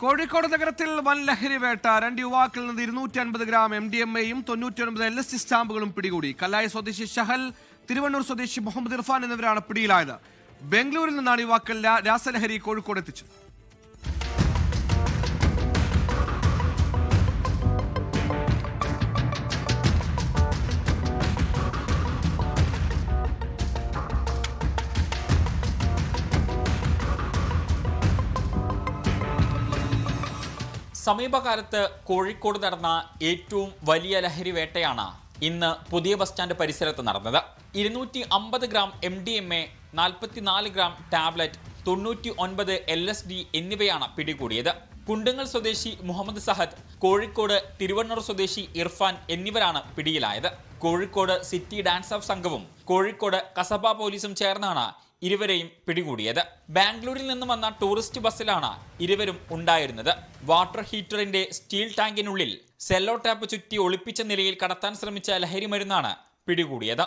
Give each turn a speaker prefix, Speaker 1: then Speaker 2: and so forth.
Speaker 1: കോഴിക്കോട് നഗരത്തിൽ വൻ ലഹരി വേട്ട. രണ്ട് യുവാക്കളിൽ നിന്ന് ഇരുന്നൂറ്റി അൻപത് ഗ്രാം എം ഡി എം എയും തൊണ്ണൂറ്റി ഒൻപത് എൽ എസ് സി സ്റ്റാമ്പുകളും പിടികൂടി. കല്ലായ സ്വദേശി ഷഹൽ തിരുവണ്ണൂർ സ്വദേശി മുഹമ്മദ് ഇർഫാൻ എന്നിവരാണ് പിടിയിലായത്. ബംഗളൂരിൽ നിന്നാണ് യുവാക്കൾ രാസലഹരി കോഴിക്കോട് എത്തിച്ചത്.
Speaker 2: സമീപകാലത്ത് കോഴിക്കോട് നടന്ന ഏറ്റവും വലിയ ലഹരി വേട്ടയാണ് ഇന്ന് പുതിയ ബസ് സ്റ്റാൻഡ് പരിസരത്ത് നടന്നത്. ഇരുന്നൂറ്റി അമ്പത് gram M D M A നാൽപ്പത്തിനാല് ഗ്രാം ടാബ്ലറ്റ് തൊണ്ണൂറ്റി ഒൻപത് എൽ എസ് ഡി എന്നിവയാണ് പിടികൂടിയത്. കുണ്ടുങ്ങൽ സ്വദേശി മുഹമ്മദ് സഹദ് കോഴിക്കോട് തിരുവണ്ണൂർ സ്വദേശി ഇർഫാൻ എന്നിവരാണ് പിടിയിലായത്. കോഴിക്കോട് സിറ്റി ഡാൻസ് ഓഫ് സംഘവും കോഴിക്കോട് കസബ പോലീസും ചേർന്നാണ് ഇരുവരെയും പിടികൂടിയത്. ബാംഗ്ലൂരിൽ നിന്നും വന്ന ടൂറിസ്റ്റ് ബസ്സിലാണ് ഇരുവരും ഉണ്ടായിരുന്നത്. വാട്ടർ ഹീറ്ററിന്റെ സ്റ്റീൽ ടാങ്കിനുള്ളിൽ സെല്ലോ ടാപ്പ് ചുറ്റി ഒളിപ്പിച്ച നിലയിൽ കടത്താൻ ശ്രമിച്ച ലഹരി മരുന്നാണ് പിടികൂടിയത്.